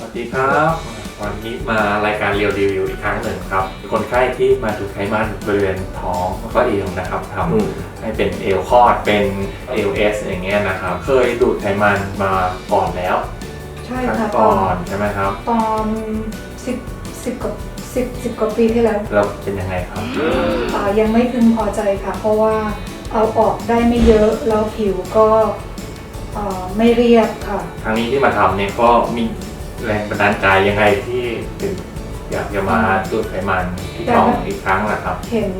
สวัสดีครับ วันนี้มารายการเรียวรีวิวอีกครั้งหนึ่งครับ คนไข้ที่มาดูดไขมันบริเวณท้องแล้วก็เอวนะครับทอืมำให้เป็นเอวคลอดเป็นเอลเอสอย่างเงี้ยนะครับ เคยดูดไขมันมาก่อนแล้วใช่ครั้งค่ะตก่ออนนใช่ไหมครับ ตอนสิบสิบกว่าสิบสิบกว่าปีที่แล้วแล้วเป็นยังไงครับ อ่ายังไม่พึงพอใจค่ะ เพราะว่าเอาออกได้ไม่เยอะแล้วผิวก็อ่าไม่เรียบค่ะ ครั้งนี้ที่มาทำเนี่ยก็มี แรงบันดาลใจยังไงที่ถึงอยากจะมาดูดไขมันที่ท้องอีกครั้งล่ะครับ เห็น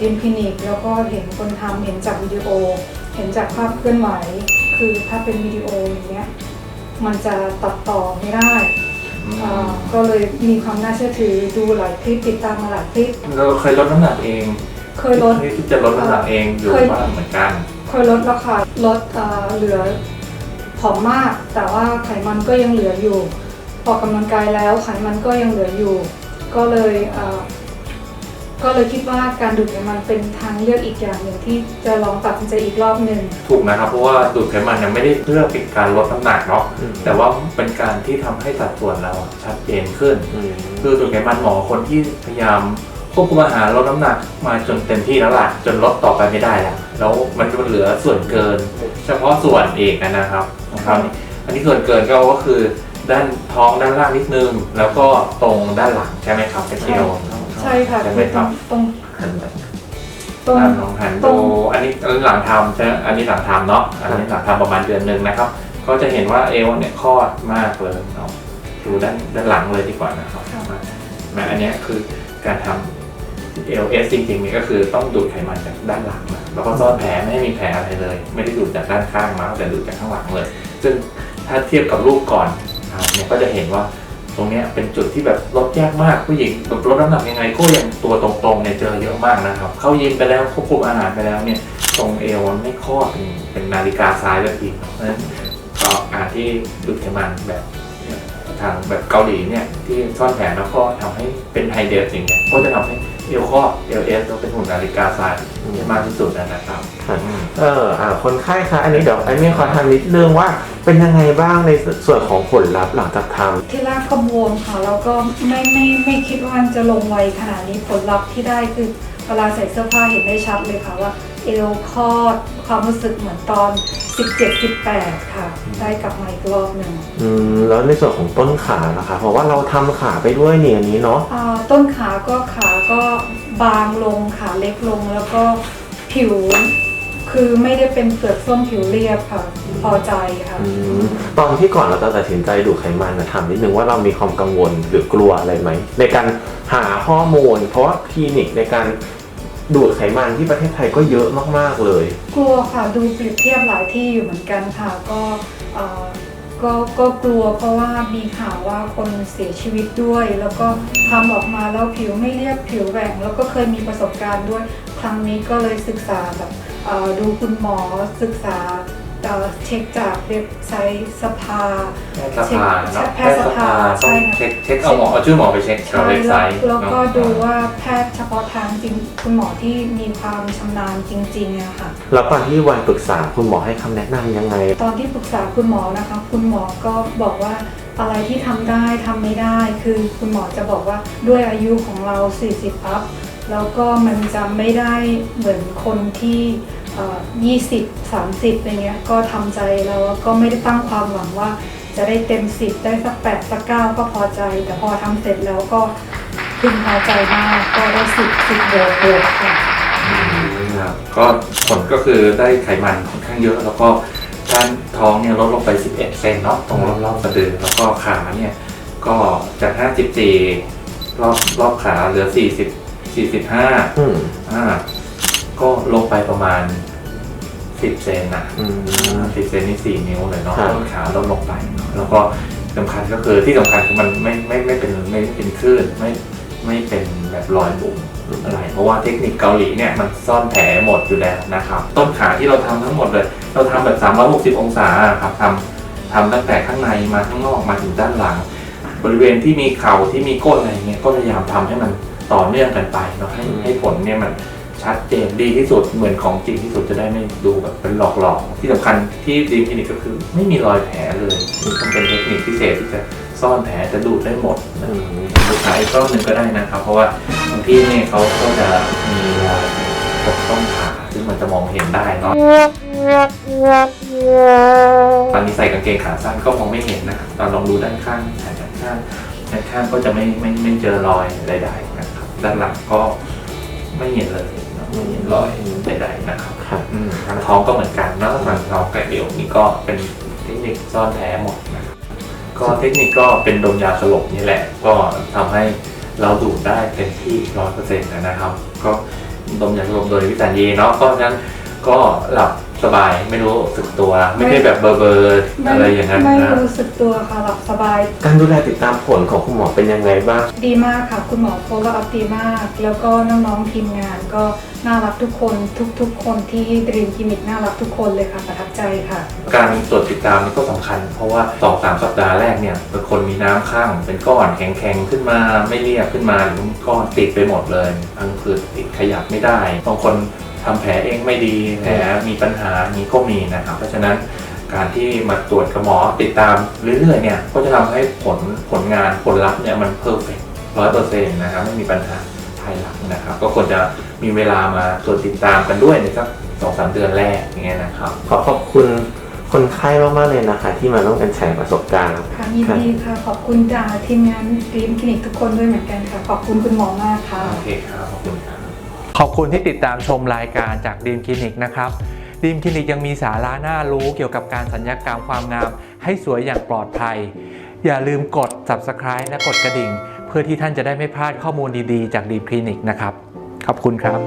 ดิมคลินิกแล้วก็เห็นคนทำเห็นจากวิดีโอ เห็นจากภาพเคลื่อนไหว คือถ้าเป็นวิดีโออย่างเงี้ยมันจะตัดต่อไม่ได้อืมอ่าก็เลยมีความน่าเชื่อถือดูหลายคลิปติดตามมาหลายคลิปเราเคยลดน้ำหนักเอง เคยลดที่จะลดน้ำหนักเองอยู่เคยบ้างเหมือนกัน เคยลดราคาลดเอ่อเหลือผอมมาก แต่ว่าไขมันก็ยังเหลืออยู่ ออกกำลังกายแล้วไขมันก็ยังเหลืออยู่ ก็เลยเอ่อก็เลยคิดว่าการดูดไขมันเป็นทางเลือกอีกอย่างหนึ่งที่จะลองตัดสินใจอีกรอบหนึ่งถูกนะครับ เพราะว่าดูดไขมันยังไม่ได้เพื่อเป็นการลดน้ำหนักเนาะอืมแต่ว่าเป็นการที่ทำให้สัดส่วนเราอะชัดเจนขึ้นอืมคือดูดไขมันหมอคนที่พยายามควบคุมอาหารลดน้ำหนักมาจนเต็มที่แล้วล่ะจนลดต่อไปไม่ได้แล้วแล้วมันมันเหลือส่วนเกิน เฉพาะส่วนเองนะครับนะครับอันนี้ส่วนเกินก็ก็คือ ด้านท้องด้านล่างนิดนึง แล้วก็ตรงด้านหลังใช่ไหมครับเป็นเอวใช่ค่ะใช่ไหคืมอคตรรับงตรงหันแบบตรงอ่าลองหันตรดูงอันนี้อันนี้หลังทำใช่ไหมอันนี้หลังทำเนาะอันนี้หลังทำประมาณเดือนหนึ่งนะครับ ก็จะเห็นว่าเอวเนี่ยคลอดมากเลยเนาะดูด้านด้านหลังเลยดีกว่านะครับแม้อันเนี้ยคือการทำ LS จริงๆเนี่ยก็คือต้องดูดไขมันจากด้านหลังมาแล้วก็ซ่อนแผลไม่ให้มีแผลอะไรเลย ไม่ได้ดูดจากด้านข้างมาแต่ดูดจากข้างหลังเลย ซึ่งถ้าเทียบกับรูปก่อน ทำเนี่ยก็จะเห็นว่าตรงนี้เป็นจุดที่แบบลดยากมากผู้หญิงแบบลดน้ำหนักยังไงก็ยังตัวตรงๆเนี่ยเจอเยอะมากนะครับ เข้ายิมไปแล้วควบคุมอาหารไปแล้วเนี่ยตรงเอวมันไม่คลอดเป็นเป็นนาฬิกาซ้ายเลยทีกเพราะฉะนั้นก็อาที่ดูดไขมันแบบทางแบบเกาหลีเนี่ยที่ซ่อนแผลแล้วก็ทำให้เป็นไฮเดรสิ่างเนี่ยก็จะทำให้ เอวคลอดเอลเอสแล้วเป็นหุ่นนาฬิกาซ้ายมากที่สุดนะครับค่ะเอออ่าคนไข้คะอันนี้เดี๋ยวไอ้นี่ขอทำนิดนึงว่าเป็นยังไงบ้างในส่วนของผลลัพธ์หลังจากทที่แรกก็บวมค่ะแล้วก็ไม่ไม่ไม่คิดว่ามันจะลงไวขนาดนี้ผลลัพธ์ที่ได้คือเวลาใส่เสื้อผ้าเห็นได้ชัดเลยค่ะว่า เอวคลอดความรู้สึกเหมือนตอน 17-18 ค่ะ ได้กลับมาอีกรอบหนึ่งำอืมแล้วในส่วนของต้นขาล่ะคะเพราะว่าเราทำขาไปด้วยเนี่ยอันนี้เนาะอ่าต้นขาก็ขาก็บางลงขาเล็กลงแล้วก็ผิว คือไม่ได้เป็นเปลือกส้มผิวเรียบค่ะ พอใจค่ะ อืมตอนที่ก่อนเราจะตัดสินใจดูดไขมันนะถามนิดนึงว่าเรามีความกังวลหรือกลัวอะไรไหมในการหาข้อมูล เพราะว่าคลินิกในการ ดูดไขมันที่ประเทศไทยก็เยอะมากๆเลย กลัวค่ะดูเปรียบเทียบหลายที่อยู่เหมือนกันค่ะก็เอ่อก็ก็กลัวเพราะว่ามีข่าวว่าคนเสียชีวิตด้วย แล้วก็ทำออกมาแล้วผิวไม่เรียบผิวแหว่ง แล้วก็เคยมีประสบการณ์ด้วย ครั้งนี้ก็เลยศึกษาแบบเอ่อดูคุณหมอศึกษา เอ่อเช็คจากเว็บไซต์สภาแพทย์สภาเนาะแพทย์สภาต้อใช่งค่ะ เช็คเช็คเอาหมอเอาชื่อหมอไปเช็คกับใช่เว็บไซแล้วต์แล้วก็เนาะดูว่าแพทย์เฉพาะทางจริงคุณหมอที่มีความชำนาญจริงๆอะค่ะ แล้วก่อนที่วันปรึกษาคุณหมอให้คำแนะนำยังไง ตอนที่ปรึกษาคุณหมอนะคะ คุณหมอก็บอกว่าอะไรที่ทำได้ทำไม่ได้ คือคุณหมอจะบอกว่าด้วยอายุของเรา 40 อัพ แล้วก็มันจะไม่ได้เหมือนคนที่ เอ่อ20 30อะไรเงี้ยก็ทำใจแล้วก็ไม่ได้ตั้งความหวังว่า จะได้เต็ม10ได้สัก8สัก9ก็พอใจ แต่พอทำเสร็จแล้วก็พึงพอใจมากก็ได้10 10บวกบวกค่ะครับก็ผลก็คือได้ไขมันค่อนข้างเยอะ แล้วก็ด้านท้องเนี่ยลดลงไป 11เซนเนาะตรงรอบๆสะดือแล้วก็ขาเนี่ยก็จาก 54 รอบรอบขาเหลือ 40 45อืมอ่าก็ลงไปประมาณ 10เซนนะอืมสิบเซนนี่สี่นิ้วเลยเนาะครับต้นขาลดลงไปเนอะแล้วก็สำคัญก็คือที่สำคัญคือมันไม่ไม่ไม่เป็นไม่เป็นคลื่นไม่ไม่เป็นแบบรอยบุ๋มอะไรเพราะว่าเทคนิคเกาหลีเนี่ยมันซ่อนแผลหมดอยู่แล้วนะครับ ต้นขาที่เราทำทั้งหมดเลย เราทำแบบ 360 องศาอะครับทำทำตั้งแต่ข้างในมาข้างนอกมาถึงด้านหลัง บริเวณที่มีเข่าที่มีก้นอะไรเงี้ยก็พยายามทำให้มันต่อเนื่องกันไปเนาะให้ให้ผลเนี่ยมัน ชัดเจนดีที่สุดเหมือนของจริงที่สุดจะได้ไม่ดูแบบเป็นหลอกๆที่สำคัญที่ดีมคลินิกก็คือ ไม่มีรอยแผลเลยมันเป็นเทคนิคพิเศษที่จะซ่อนแผลจะดูดได้หมดอืนะมดูขาอีกรอบหนึ่งก็ได้นะครับ เพราะว่าบางที่เนี่ยเขาก็จะมีรอยตกต้นขาซึ่งมันจะมองเห็นได้เนาะตอนนี้ใส่กางเกงขาสั้นก็มองไม่เห็นนะครับตอนลองดูด้านข้างแขนด้านข้างด้านข้างก็จะไม่ไม่ไม่เจอรอยใดๆนะครับด้านหลังก็ไม่เห็นเลย ม่เห็นรอยใดๆนะครับครับอืมทางท้องก็เหมือนกันนะทางท้องกับเอวนี่ก็เป็นเทคนิคซ่อนแท้หมดนะครับก็เทคนิคก็เป็นดมยาสลบนี่แหละ ก็ทำให้เราดูดได้เต็มที่ร้อยเปอร์เซ็นต์นะครับ ก็ดมยาสลบโดยวิจารณ์เยเนาะก็ฉะนั้น ก็หลับสบายไม่รู้สึกตัว ไม่ได้แบบเบอร์เบอร์ไม่อะไรอย่างนั้นไม่นะรู้สึกตัวค่ะหลับสบาย การดูแลติดตามผลของคุณหมอเป็นยังไงบ้าง ดีมากค่ะคุณหมอโฟล์อัพดีมาก แล้วก็น้องๆทีมงานก็น่ารักทุกคนทุกๆ คนที่ดรีมคลินิกน่ารักทุกคนเลยค่ะประทับใจค่ะ การตรวจติดตามนี่ก็สำคัญ เพราะว่าสองสามสัปดาห์แรกเนี่ยเป็นคนมีน้ำข้างเป็นก้อนแข็งๆขึ้นมาไม่เรียบขึ้นมาหรือก้อนติดไปหมดเลยพังผืดติดขยับไม่ได้บางคน ทำแผลเองไม่ดีแผลมีปัญหานี้ก็มีนะครับ เพราะฉะนั้นการที่มาตรวจกับหมอติดตามเรื่อยๆเนี่ยก็จะทำให้ผลผลงานผลลัพธ์เนี่ยมันเพอร์เฟกต์ร้อยเปอร์เซ็นต์นะครับไม่มีปัญหาภายหลังนะครับ ก็ควรจะมีเวลามาตรวจติดตามกันด้วยในสักสองสามเดือนแรกอย่างเงี้ยนะครับ ขอขอบคุณคนไข้มากๆเลยนะคะ ที่มาร่วมกันแชร์ประสบการณ์ค่ะยินดีค่ะ ขอบคุณจากทีมงานดรีมคลินิกทุกคนด้วยเหมือนกันค่ะ ขอบคุณคุณหมอมากค่ะโอเคครับขอบคุณครับ ขอบคุณที่ติดตามชมรายการจากดีมคลินิกนะครับดีมคลินิกยังมีสาระน่ารู้เกี่ยวกับการสัญญกรรมความงาม ให้สวยอย่างปลอดภัย อย่าลืมกด subscribe และกดกระดิ่ง เพื่อที่ท่านจะได้ไม่พลาดข้อมูลดีๆ จากดีมคลินิกนะครับ ขอบคุณครับ